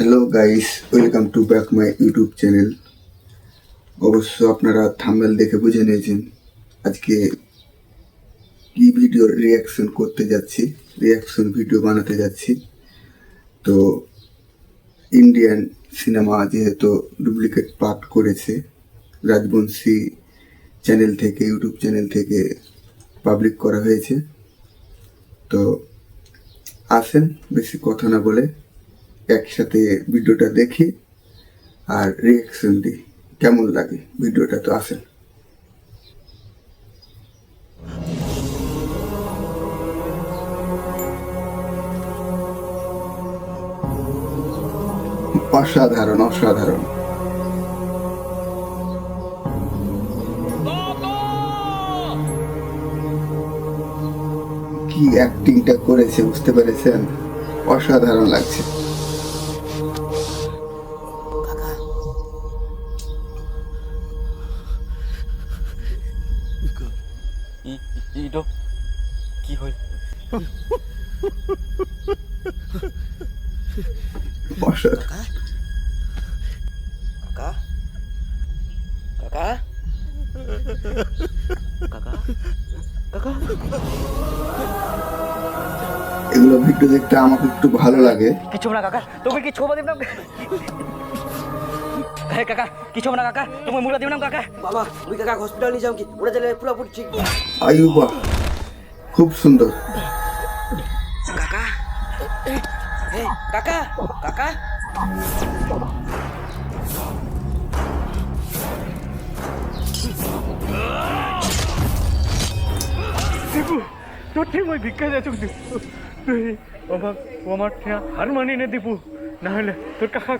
Hello guys welcome to back my YouTube channel অবশ্য আপনারা thumbnail দেখে বুঝে নিয়েছেন। আজকে কি ভিডিও রিয়াকশন করতে যাচ্ছি রিয়াকশন ভিডিও বানাতে যাচ্ছি। তো ইন্ডিয়ান সিনেমা যেহেতু ডুপ্লিকেট পার্ট করেছে রাজবংশী চ্যানেল থেকে ইউটিউব চ্যানেল থেকে পাবলিক করা হয়েছে। তো আসেন, বেশি কথা না বলে। একসাথে ভিডিওটা দেখি আর রিয়াকশন দিই কেমন লাগে? ভিডিওটা তো আসেন। অসাধারণ অসাধারণ। কি অ্যাক্টিংটা করেছে, বুঝতে পেরেছেন? অসাধারণ লাগছে। এইটো কি হ'ল কাকা? কাকা? কাকা? কাকা? কাকা? এগুলো ভিডিও দেখতে আমাকে একটু ভালো লাগে। কিছু না কাকা তুমি কি ছোবা দেব না? হ্যাঁ কাকা কিছু না কাকা তোমার মুলা দিলাম কাকা। বাবা ওই কাকা হসপিটাল নিয়ে যাও কি? ওরা গেলে পুরোপুরি ঠিক আয়ুবা খুব সুন্দর। কাকা হে কাকা কাকা। দেবু তোর ঠিক ওই ভিক্ষা যাচ্ছ তুই আমার আমার হার মানিয়ে নে দীপু না হলে তোর কাকা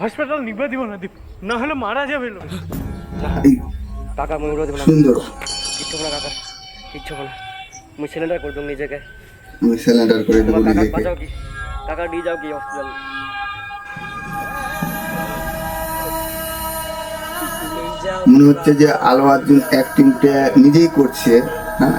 হসপিটাল নিবা দিব না দীপু না হলে মারা যাবে লোক। কাকা মুই মুলা দিলাম সুন্দর। কিচ্ছু না কাকা কিচ্ছু না মুই সিলিন্ডার করে দেবো নিজেকে। আমি স্যালেন্ডার করে দেবো তোমার কাকা নিজেকে। বাঁচাও কি? কাকা নিয়ে যাও কি হসপিটাল মনে হচ্ছে যে আলো অর্জুন অ্যাক্টিংটা নিজেই করছে হ্যাঁ?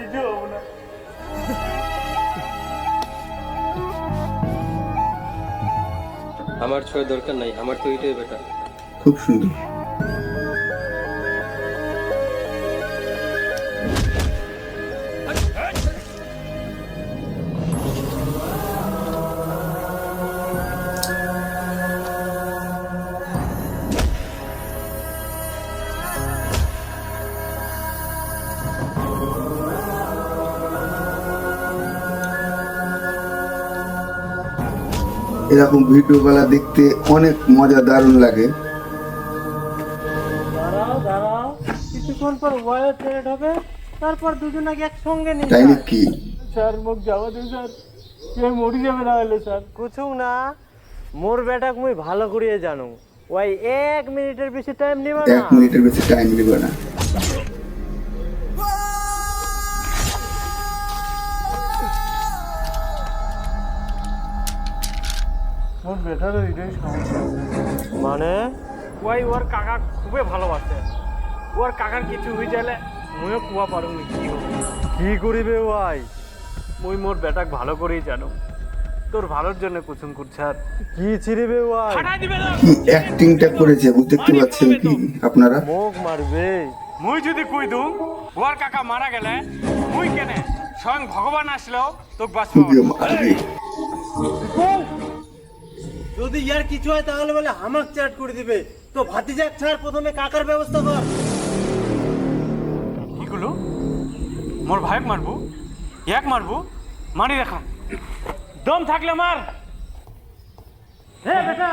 কিছু হব না আমার ছয় দরকার নাই আমার তো এটাই বেটার। খুব সুন্দর। এরকম ভিডিওগুলা দেখতে অনেক মজা দারুণ লাগে। কিছুক্ষণ পর ওয়ার ট্রেড হবে তারপর দুজনাকে একসঙ্গে নিয়ে তাই নাকি? স্যার মোক যাওয়া দিন স্যার। কে মরি যাবে না হলে স্যার। কুছু না মোর বেটাক মুই ভালো করিয়ে জানো ওই এক মিনিটের বেশি টাইম নিবে এক মিনিটের বেশি টাইম নিবে না। বেটার এটাই সমস্যা মানে? ওই ওর কাকা খুবই ভালোবাসে। ওর কাকার কিছু হয়ে গেলে মইও কুয়া পারুম কি কি করিবে ওয়াই? মুই মোর বেটাক ভালো করেই জানো। তোর ভালোর জন্য কুসুম করছে কি ছিড়িবে ওয়াই? কি অ্যাক্টিংটা করেছে বুঝতে দেখতে পাচ্ছেন কি আপনারা? মুখ মারবে। মুই যদি কই দুম ওর কাকা মারা গেলে মুই কেনে? স্বয়ং ভগবান আসলেও তোকে বাঁচবো। মারবে। যদি ইয়ার কিছু হয় তাহলে বলে হামাক চ্যাট করে দিবে। তো ভাতিজাক ছাড় প্রথমে কাকার ব্যবস্থা কর। কি করল? মোর ভাইক মারবো? এক মারবো? মানি রাখা। দম থাকলে মার। হে বেটা!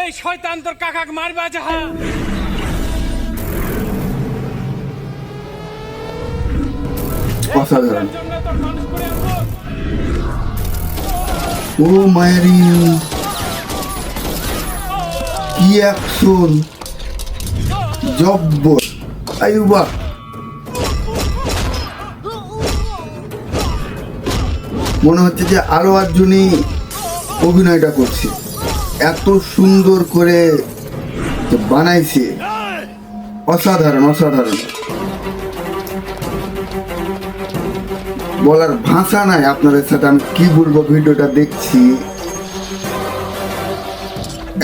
এই শয়তান তোর কাকাক মারবা যাহা। অসাধারণ। ও মায়েরি কি অ্যাকশন জব্বর। আয়ুবা মনে হচ্ছে যে আরও একজনই অভিনয়টা করছে। এত সুন্দর করে বানাইছে। অসাধারণ অসাধারণ। বলার ভাষা নাই আপনাদের সাথে আমি কি বলব ভিডিওটা দেখছি।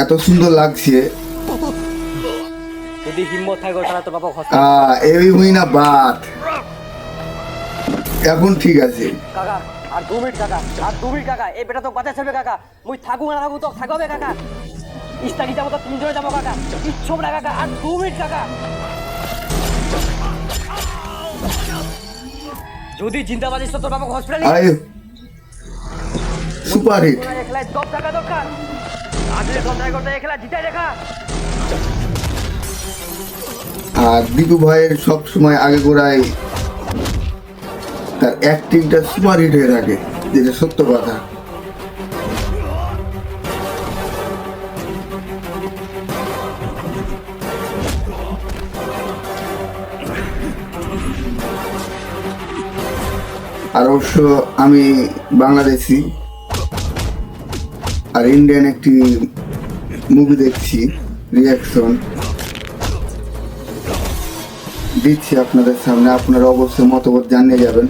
এত সুন্দর লাগছে। যদি হিম্মত থাকে তাহলে তোর বাবা এই হুই না বাত এখন ঠিক আছে। কাকা আর দু মিনিট কাকা আর দু মিনিট কাকা এই বেটা তো বাঁচা ছেড়বে কাকা। মুই থাকু না থাকু তো থাকবে কাকা। ইস্তাকি যাব তো তিনজনে যাব কাকা। কিচ্ছু না কাকা আর দু মিনিট কাকা। যদি চিন্তা পারিস তো তোর বাবা হসপিটালে আয় সুপার হিট। একলাই দম থাকা দরকার। আজকে সন্ধ্যায় করতে একলা জিতে দেখা। আর দিদু ভাইয়ের সব সময় আগে গোড়ায় তার অ্যাক্টিংটা সুপার হিট হয়ে থাকে যেটা সত্য কথা। আর অবশ্য আমি বাংলাদেশি। আর ইন্ডিয়ান একটি মুভি দেখছি রিয়াকশন দিচ্ছি আপনাদের সামনে, আপনারা অবশ্যই মতামত জানিয়ে যাবেন।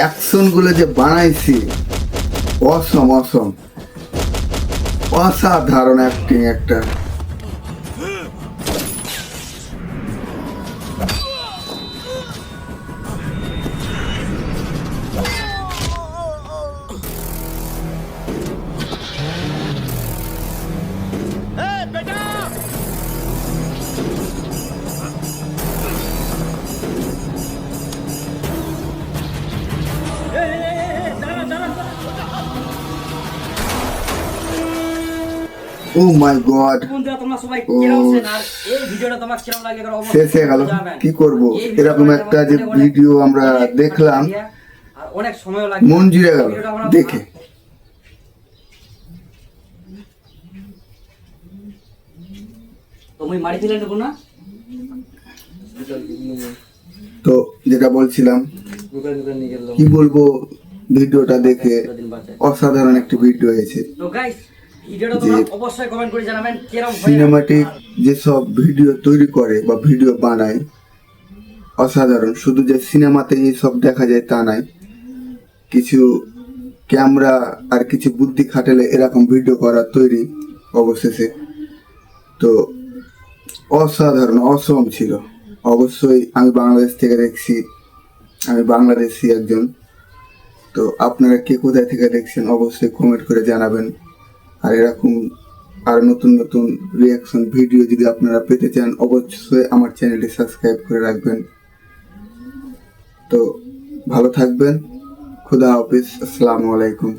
অ্যাকশনগুলো যে বানাইছি অসম অসম অসাধারণ অ্যাক্টিং একটা। ও মাই গড বন্ধুরা তোমরা সবাই আছেন আর এই ভিডিওটা তোমার লাগে অবশ্যই শেষ হয়ে গেল। কি করব? এরকম একটা যে ভিডিও আমরা দেখলাম আর অনেক সময় লাগে। মন জুড়ে গেল। দেখে। তুমি মারি নেব না? তো যেটা বলছিলাম কি বলব ভিডিওটা দেখে অসাধারণ একটি ভিডিও হয়েছে। তো গাইস যে- সিনেমাটিক যেসব ভিডিও তৈরি করে বা ভিডিও বানায় অসাধারণ। শুধু যে সিনেমাতে সব দেখা যায় তা নাই কিছু ক্যামেরা আর কিছু বুদ্ধি খাটালে এরকম ভিডিও করা তৈরি অবশেষে। তো অসাধারণ অসম ছিল। অবশ্যই আমি বাংলাদেশ থেকে দেখছি আমি বাংলাদেশি একজন। তো আপনারা কে কোথায় থেকে দেখছেন অবশ্যই কমেন্ট করে জানাবেন। আর এরকম আর নতুন নতুন রিয়াকশন ভিডিও যদি আপনারা পেতে চান, অবশ্যই আমার চ্যানেলটি সাবস্ক্রাইব করে রাখবেন। তো ভালো থাকবেন। খুদা হাফিজ। আসসালামু আলাইকুম।